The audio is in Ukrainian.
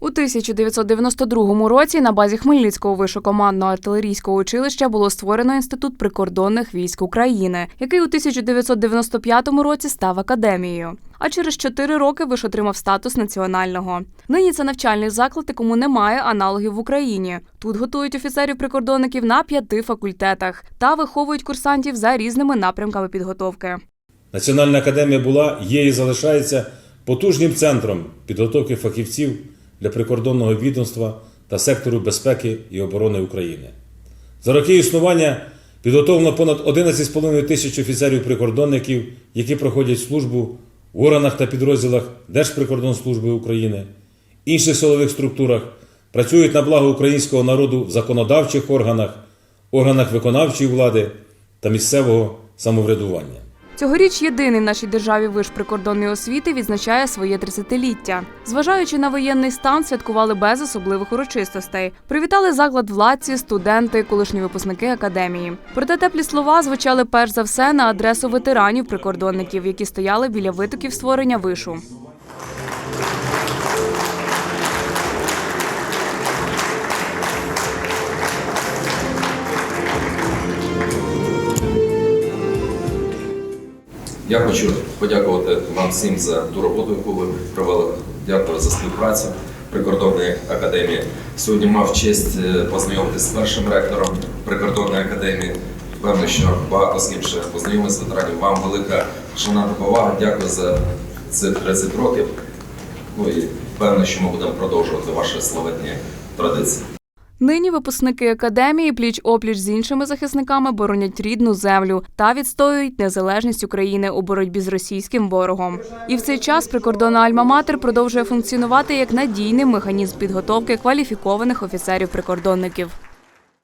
У 1992 році на базі Хмельницького вишукомандного артилерійського училища було створено інститут прикордонних військ України, який у 1995 році став академією. А через чотири роки виш отримав статус національного. Нині це навчальний заклад, якому немає аналогів в Україні. Тут готують офіцерів-прикордонників на п'яти факультетах та виховують курсантів за різними напрямками підготовки. Національна академія була, є і залишається потужним центром підготовки фахівців для прикордонного відомства та сектору безпеки і оборони України. За роки існування підготовлено понад 11,5 тисяч офіцерів-прикордонників, які проходять службу в органах та підрозділах Держприкордонслужби України, інших силових структурах, працюють на благо українського народу в законодавчих органах, органах виконавчої влади та місцевого самоврядування. Цьогоріч єдиний в нашій державі виш прикордонної освіти відзначає своє 30-ліття. Зважаючи на воєнний стан, святкували без особливих урочистостей. Привітали заклад владці, студенти, колишні випускники академії. Проте теплі слова звучали перш за все на адресу ветеранів-прикордонників, які стояли біля витоків створення вишу. Я хочу подякувати вам всім за ту роботу, яку ви провели. Дякую за співпрацю прикордонної академії. Сьогодні мав честь е, познайомитися з першим ректором прикордонної академії. Певно, що багато з ким ще познайомилися з ветеранів. Вам велика шана та повага. Дякую за цих 30 років. Ну і певно, що ми будемо продовжувати ваші славетні традиції. Нині випускники академії пліч опліч з іншими захисниками боронять рідну землю та відстоюють незалежність України у боротьбі з російським ворогом. І в цей час прикордонна Альма-Матер продовжує функціонувати як надійний механізм підготовки кваліфікованих офіцерів-прикордонників.